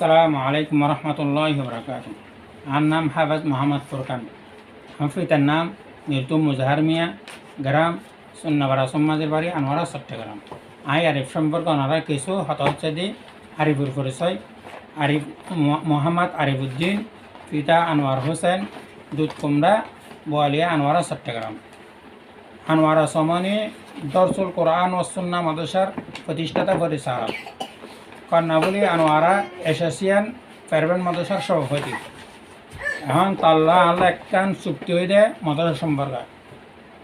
আসসালামু আলাইকুম রহমতুল্লাহ বরকাত আমার নাম হাফেজ মোহাম্মদ ফুরকান পিতার নাম মির্তু মুজাহার মিয়া, গ্রাম সুন্নাবাড়া সমাজের বাড়ি আনোয়ারা চট্টগ্রাম। আই আরিফ সম্পর্কে ওনারা কিছু হত হচ্ছে দি আরিফুর পরিচয়। আরিফ মোহাম্মদ আরিফুদ্দিন, পিতা আনোয়ার হোসেন, দুধ কুমড়া, বোয়ালিয়া আনোয়ারা চট্টগ্রাম। আনোয়ারা সমনি দরসুল কোরআন ও সুন্না মাদ্রাসার প্রতিষ্ঠাতা পরিচালক। কর্ণাবলী, আনোয়ারা এশিয়ান প্রাইভেট মাদ্রাসার সভাপতি। এখন তাল্লা আল্লাহ একখান চুক্তি হয়ে দেয় মাদ্রাসা সম্পর্কে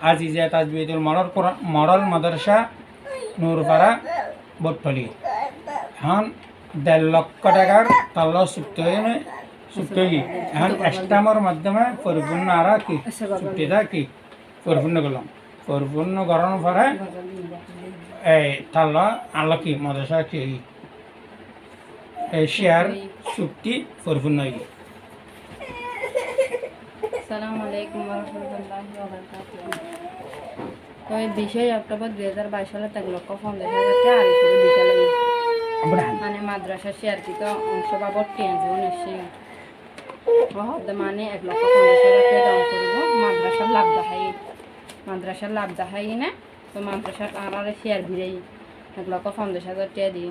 আজিজে তাজবিদুল কোরআন মডল মাদ্রাসা, নূরপাড়া, বটতলি। এখন দেড় লক্ষ টাকার তাল্লা চুক্তি হয়ে চুক্তি হয়ে এখন স্টামের মাধ্যমে পরিপূর্ণ আর কি? চুক্তিটা কি? পরিপূর্ণ করলাম। পরিপূর্ণ করানোর পরে এই তাল্লা আল্লাহ কি? মাদ্রাসা কি? শেয়ার চুক্তি পরিপূর্ণ গেল আসসালামু আলাইকুম অক্টোবর দুই হাজার বাইশ সালে এক লক্ষ পঞ্চাশ মানে মাদ্রাসা শেয়ারকৃত অংশ বাবদ টিএনজিও নিশ্চয় হতে মানে এক লক্ষ পঞ্চাশ মাদ্রাসার লাভ দেখাই মাদ্রাসার লাভ দেখাই না তো মাদ্রাসার আর শেয়ার ভিড়াই এক লক্ষ পঞ্চাশ হাজার টাকা দিয়ে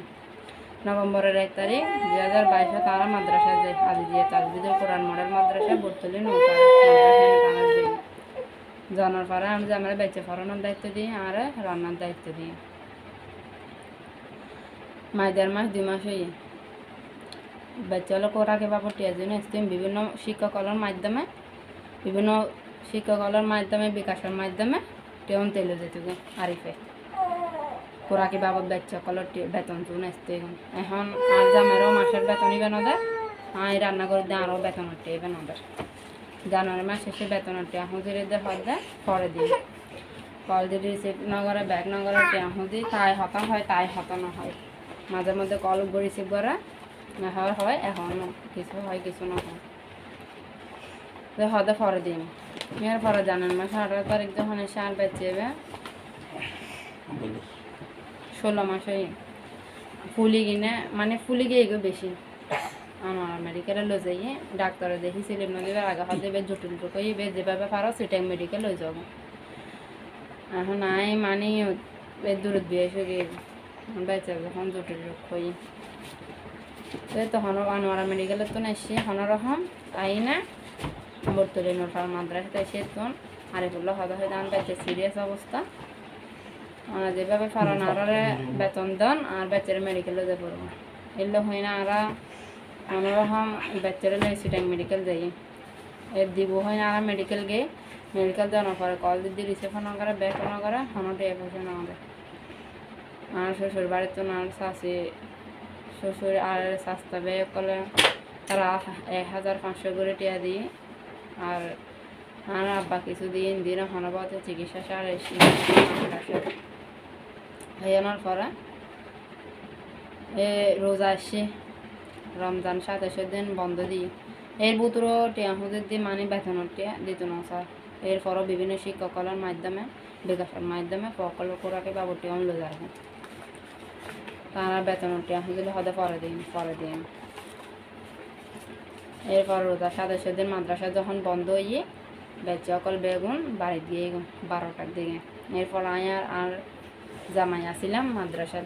নভেম্বরের এক তারিখ, দুই হাজার বাইশে তারা মাদ্রাসা যায় আদি দিয়ে তাজবিদুল কোরআন মডেল মাদ্রাসা বর্তলি নৌকা জনার পাড়া আমি যে বেচে ফরানোর দায়িত্ব দিই আর রান্নার দায়িত্ব দিই। মাস দেড় মাস, দুই মাস হয়ে বাচ্চা হলো কোরাকে বাবু টিয়াজন স্কিম বিভিন্ন শিক্ষকলের মাধ্যমে, বিভিন্ন শিক্ষকলের মাধ্যমে, বিকাশের মাধ্যমে, টেউন তেল যেত আরিফে। কোরাকি বাবদ বাচ্চা কলর বেতন চুন আসতে এখন। আর জামেরও মাসের বেতনই বেন ওদের আই রান্না করে দিয়ে আরও বেতন হচ্ছে বেন ওদের জানুয়ারি মাস শেষে বেতন এখন ধীরে ধীরে হদ দেয় পরে দিই কল দিয়ে রিসিভ নগরে ব্যাগ নগরে এখন দিই, তাই হতা হয়, তাই হতা না হয়। মাঝে মধ্যে কল রিসিভ করা না হয়, এখন কিছু হয়, কিছু না হয়। হদে পরে দিন। এর পরে জানেন মাস আঠারো তারিখ যখন এসে আর বেঁচে যাবে ষোলো মাস ফুলি কিনে মানে ফুলি গিয়ে এগো বেশি। আমার মেডিকেলে লই যাই ডাক্তারে দেখি সিলিম নদীবে আগে হাত দেবে জটিল রোগ হইবে যেভাবে পারো সেটাই মেডিকেল লই যাব। এখন নাই মানে দূরত বিয়ে এসে গিয়ে বেঁচে যখন জটিল রোগ তো তখন আনোয়ারা মেডিকেলে তো নেছি হনরকম আই না বর্তলি নোটার মাদ্রাসাতে এসে তখন আরিফুল্লাহ হদা হয়ে দান বেঁচে সিরিয়াস অবস্থা। ওরা যেভাবে ফারান আরারে বেতন দেন, আর বেচারে মেডিকেলে যে পড়ব। এলে হয় না আরা অন্যরকম বেচারে লাই সিটাং মেডিকেল যাই এর দিব হয় না আরা মেডিকেল গে মেডিকেল দেওয়ার পরে কল দিদি রিসেপশন করে ব্যাক না করে হনো টিয়া পয়সা না আমাদের আর শ্বশুর বাড়ির তো না শ্বশুর আর সস্তা ব্যয় করলে তারা এক হাজার পাঁচশো করে টিয়া দিই। আর আর আব্বা কিছু দিন দিন হনবতে চিকিৎসা সার হইয়ানোর পরে এ রোজা আসছে রমজান সাতাশের দিন বন্ধ দিই এর ভিতরে টিয়া হুদের দিয়ে মানে বেতনের টিয়া দিত না স্যার এরপরও বিভিন্ন শিক্ষকলের মাধ্যমে বিকাশের মাধ্যমে প্রকল্প করাকে বাবুটি অমল যাবে তারা বেতনের টিয়া হুদিলে হদে পরে দিন পরে দিন এরপর রোজা সাতাশের দিন মাদ্রাসা যখন বন্ধ হইয়ে বেচে অকল বেগুন বাড়ি দিয়ে বারোটার দিকে এরপর আমি আর আর জামাই আসিলাম মাদ্রাসার।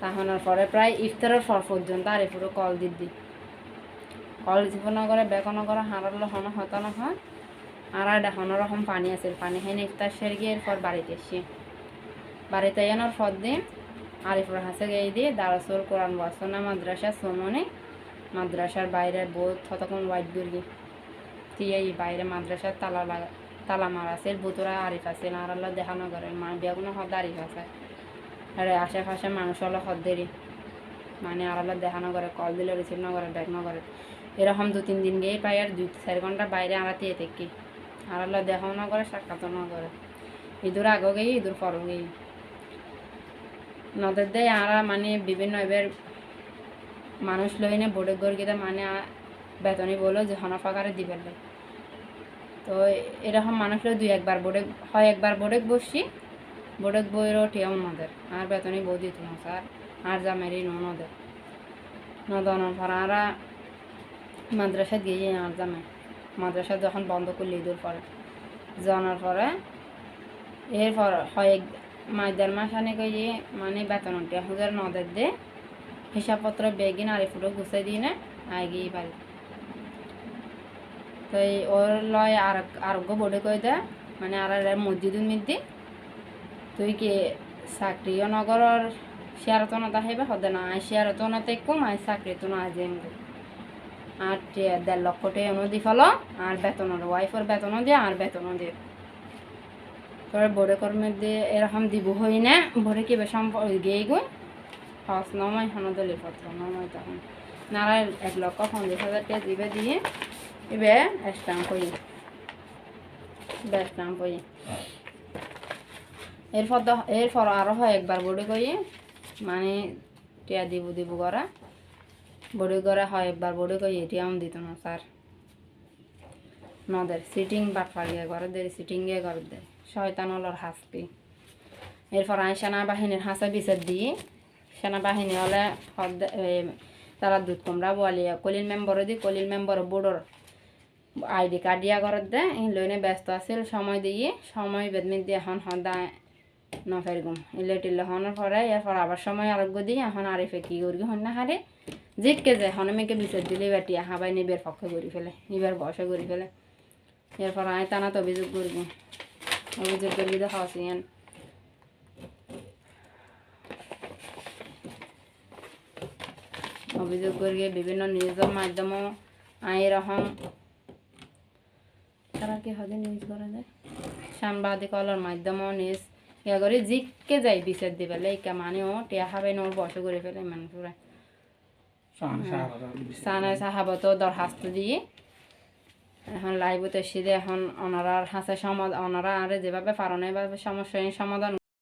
তাহনের পরে প্রায় ইফতারের পর পর্যন্ত আর এপুরো কল দিদি কল দিব নগরে বেক নগরে হারালো হন হত নহয় আর আর দেখানো রকম পানি আছে, পানি খাই ইফতার সেরে গিয়ে এরপর বাড়িতে এসে বাড়িতে এনার পর দিন আরিফুর হাসে গিয়ে দিয়ে দারাসুল কোরআন বাসনা মাদ্রাসা সোমনে মাদ্রাসার বাইরে বোধ ততক্ষণ হোয়াইট দুর্গি দিয়ে এই বাইরে মাদ্রাসার তালা লাগা তালা মারা আছে, বুতুরা আরিফ আছে আর আল্লাহ দেখানো করে মা বেগুনো হদ আরিফ আছে। আরে আশেপাশে মানুষ হলো হদ দেরি। মানে আর আল্লাহ দেখানো করে কল দিলে, রিসিভ না করে ব্যাক না করে এরকম দু তিন দিন গিয়ে পাই আর দুই চার ঘণ্টা বাইরে আড়াতে থেকে আর আল্লাহ দেখাও না করে সাক্ষাৎ না করে ইঁদুর আগে গিয়ে ইঁদুর পরও গিয়ে নদের দেয় আরা মানে বিভিন্ন এবার মানুষ লইনে বোর্ডে গর্গিতে মানে বেতনই বলো যে হনফাকারে দিবেন। তো এরকম মানুষ লই দুই একবার বোর্ডে হয়, একবার বোর্ডে বসছি বোর্ডে বইরও টিয়াও নদের। আর বেতনই বউ দিত না স্যার, আর জামেরই নো নদের। নদনের পর আরা মাদ্রাসা গিয়ে আর জামে মাদ্রাসা যখন বন্ধ করলে ঈদের পরে। জানার পরে, এরপর হয় মাস দেড় মাস আনে গিয়ে মানে বেতন হাজার নদের দে, হিসাবপত্র বেগিন আরে ফুটো গুছাই দিয়ে না গিয়ে পারি তো এই ওর লয় আর আরোগ্য বোর্ডে কই দেয় মানে আর মসজিদুল মিদ্দি। তুই কি চাকরিও নগৰৰ শ্বেয়াৰতনত আহিব সদায় নাই শ্বেয়াৰতনত একো মাই চাকৰিটো নাজিম আর তে- দেড় লক্ষ টাকা এনে দি ফেলো, আর বেতনের ওয়াইফের বেতনও দিয়ে আর বেতনও দিয়ে তোর বড়ে কর্মে দিয়ে এরকম দিব হই না ভরে কি সম্পর্ক গিয়ে গই হস নমাই হন দলিল পত্র নমাই তখন। নারা এক লক্ষ পঞ্চাশ হাজার টাকা দিবে দিয়ে এবে স্ট্যাম্প করি। স্ট্যাম্প করি। এরপর এরপর আরও হয় একবার বড়ি করি। মানে টিয়া দিব দিব করা। বড়ি করা হয় একবার বড়ি করি এটিএম দিত না স্যার। নদের সিটিং বাট ফাড়িয়ে ঘরে দে সিটিং গিয়ে ঘরে দে শয়তান হলোর হাসপি এরপর আমি সেনাবাহিনীর হাসে বিচার দিই। সেনাবাহিনী হলে তারা দুধ কুমড়া বোয়ালি কলিল মেম্বরে দি কলিল মেম্বর বোর্ডর আইডি কার্ড দিয়া ঘরত দে লইনে ব্যস্ত আছিল, সময় দিয়ে, সময় বেদমি দিয়ে এখন সদায় নফেরগুম ইলে টিলে হনের পরে এরপর আবার সময় আরোগ্য দিয়ে, এখন আরিফে কি করি হন না হারে জিতকে যায় হনে মেয়েকে বিচার দিলে বেটি হাবাই নিবের পক্ষে করি ফেলে নিবের বয়সে করি ফেলে। এরপর আয় টানাত অভিযোগ করব অভিযোগ করবি তো হাসিয়ান অভিযোগ করিয়ে বিভিন্ন নিউজের মাধ্যমে আই এরকম কি হবে নিউজ করা যায়। সাংবাদিকলের মাধ্যমে নিউজ ইয়া করে জিকে যাই বিচার দিবে। লাইকা মানেও টিয়া হবে নোর বসে করে ফেলে মানে পুরা সানায় সাহাবত দরখাস্ত দিয়ে এখন লাইভতে সিদে এখন ওনারা হাসে সমাধান ওনারা আরে যেভাবে পারো না এভাবে সমস্যা সমাধান